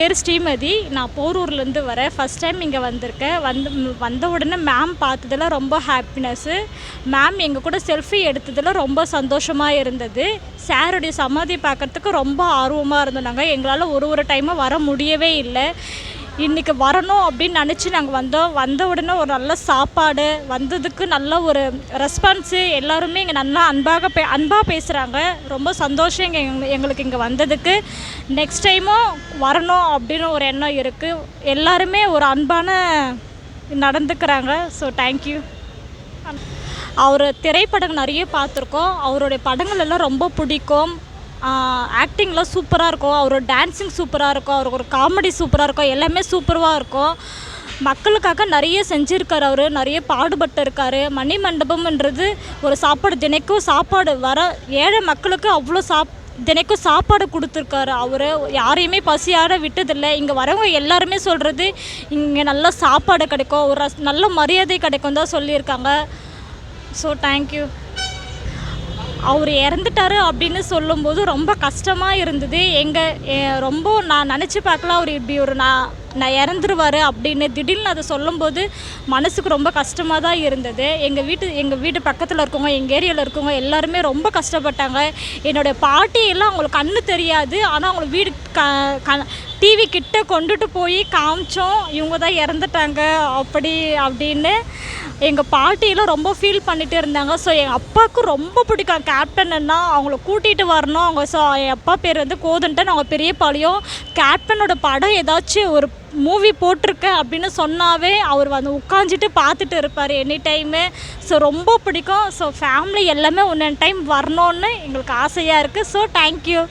பேர் ஸ்ரீமதி. நான் போரூர்லேருந்து வரேன். ஃபஸ்ட் டைம் இங்கே வந்திருக்கேன். வந்து வந்த உடனே மேம் பார்த்ததில் ரொம்ப ஹாப்பினஸ்ஸு மேம் எங்கள் கூட செல்ஃபி எடுத்ததில் ரொம்ப சந்தோஷமாக இருந்தது. சாருடைய சமாதி பார்க்கறதுக்கு ரொம்ப ஆர்வமாக இருந்தோம் நாங்கள் எங்களால் ஒரு ஒரு டைமும் வர முடியவே இல்லை. இன்றைக்கி வரணும் அப்படின்னு நினச்சி நாங்கள் வந்தோம். வந்த உடனே ஒரு நல்ல சாப்பாடு வந்ததுக்கு நல்ல ஒரு ரெஸ்பான்ஸு எல்லாருமே இங்கே நல்லா அன்பாக பே அன்பாக பேசுகிறாங்க ரொம்ப சந்தோஷம் இங்கே எங்களுக்கு இங்கே வந்ததுக்கு. நெக்ஸ்ட் டைமும் வரணும் அப்படின்னு ஒரு எண்ணம் இருக்குது எல்லாருமே ஒரு அன்பான நடந்துக்கிறாங்க. ஸோ தேங்க்யூ அவர் திரைப்படம் நிறைய பார்த்துருக்கோம். அவருடைய படங்கள் எல்லாம் ரொம்ப பிடிக்கும். ஆக்டிங்லாம் சூப்பராக இருக்கும். அவரோட டான்ஸிங் சூப்பராக இருக்கும். அவருக்கு ஒரு காமெடி சூப்பராக இருக்கும். எல்லாமே சூப்பராக இருக்கும். மக்களுக்காக நிறைய செஞ்சுருக்காரு அவர். நிறைய பாடுபட்டு இருக்கார் மணி மண்டபம்ன்றது ஒரு சாப்பாடு தினைக்கும் சாப்பாடு வர ஏழை மக்களுக்கு அவ்வளோ சாப் தினைக்கும் சாப்பாடு கொடுத்துருக்காரு அவர். யாரையுமே பசியாட விட்டதில்லை. இங்கே வரவங்க எல்லாருமே சொல்கிறது இங்கே நல்ல சாப்பாடு கிடைக்கும். ஒரு நல்ல மரியாதை கிடைக்கும் தான் சொல்லியிருக்காங்க. ஸோ தேங்க்யூ அவர் இறந்துட்டாரு அப்படின்னு சொல்லும்போது ரொம்ப கஷ்டமாக இருந்தது. எங்கள் ரொம்ப நான் நினச்சி பார்க்கல அவர் இப்படி ஒரு நான் நான் இறந்துருவார் அப்படின்னு. திடீர்னு அதை சொல்லும்போது மனசுக்கு ரொம்ப கஷ்டமாக தான் இருந்தது. எங்கள் வீட்டு எங்கள் வீட்டு பக்கத்தில் இருக்கவங்க எங்கள் ஏரியாவில் இருக்கவங்க எல்லாருமே ரொம்ப கஷ்டப்பட்டாங்க. என்னுடைய பாட்டி எல்லாம் அவங்களுக்கு கண்ணு தெரியாது. ஆனால் அவங்களுக்கு வீடு க க டிவி கிட்ட கொண்டுட்டு போய் காமிச்சோம். இவங்க தான் இறந்துட்டாங்க அப்படி அப்படின்னு. எங்கள் பாட்டியெல்லாம் ரொம்ப ஃபீல் பண்ணிட்டு இருந்தாங்க. ஸோ எங்கள் அப்பாவுக்கு ரொம்ப பிடிக்கும். கேப்டன்னா அவங்கள கூட்டிகிட்டு வரணும். அவங்க ஸோ என் அப்பா பேர் வந்து கோதண்டன். அவங்க பெரிய பாளையம் கேப்டனோட படம் ஏதாச்சும் ஒரு மூவி போட்டிருக்கேன் அப்படின்னு சொன்னாவே அவர் வந்து உட்காந்துட்டு பார்த்துட்டு இருப்பார் எனி டைமு ஸோ ரொம்ப பிடிக்கும். ஸோ ஃபேமிலி எல்லாமே ஒன்று டைம் வரணும்னு எங்களுக்கு ஆசையாக இருக்குது ஸோ தேங்க்யூ